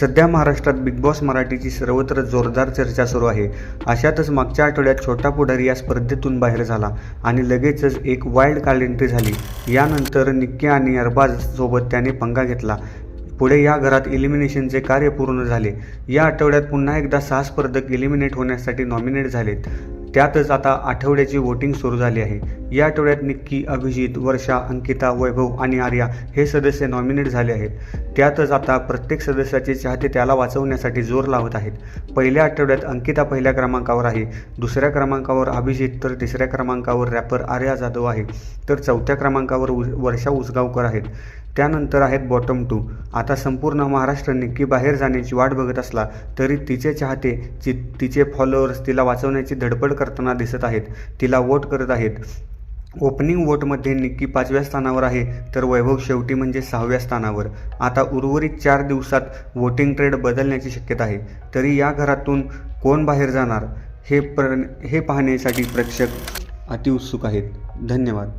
सध्या महाराष्ट्रात big boss मराठीची सर्वत्र जोरदार चर्चा सुरू आहे. अशातच मागच्या आठवड्यात छोटा पुढारी या स्पर्धेतून बाहेर झाला आणि लगेचच एक वाईल्ड कार्ड एंट्री झाली. यानंतर निक्की आणि अरबाज सोबत त्याने पंगा घेतला. पुढे या घरात इलिमिनेशनचे कार्य पूर्ण झाले. या आठवड्यात पुन्हा एकदा सहा स्पर्धक इलिमिनेट होण्यासाठी नॉमिनेट झालेत. त्यातच आता आठवड्याची वोटिंग सुरू झाली आहे. या आठवड्यात निक्की अभिजित वर्षा अंकिता वैभव आणि आर्या हे सदस्य नॉमिनेट झाले आहेत. त्यातच आता प्रत्येक सदस्याचे चाहते त्याला वाचवण्यासाठी जोर लावत आहेत. पहिल्या आठवड्यात अंकिता पहिल्या क्रमांकावर आहे. दुसऱ्या क्रमांकावर अभिजित तर तिसऱ्या क्रमांकावर रॅपर आर्या जाधव आहे. तर चौथ्या क्रमांकावर वर्षा उसगावकर आहेत. त्यानंतर आहेत बॉटम टू आता संपूर्ण महाराष्ट्र निक्की बाहेर जाण्याची वाट बघत असला तरी तिचे चाहते ची तिचे फॉलोअर्स तिला वाचवण्याची धडपड करताना दिसत आहेत. तिला वोट करत आहेत. ओपनिंग वोटमध्ये निक्की पाचव्या स्थानावर आहे तर वैभव शेवटी म्हणजे सहाव्या स्थानावर. आता उर्वरित चार दिवसात वोटिंग ट्रेड बदलण्याची शक्यता आहे. तरी या घरातून कोण बाहेर जाणार हे प्र हे पाहण्यासाठी प्रेक्षक अतिउत्सुक आहेत. धन्यवाद.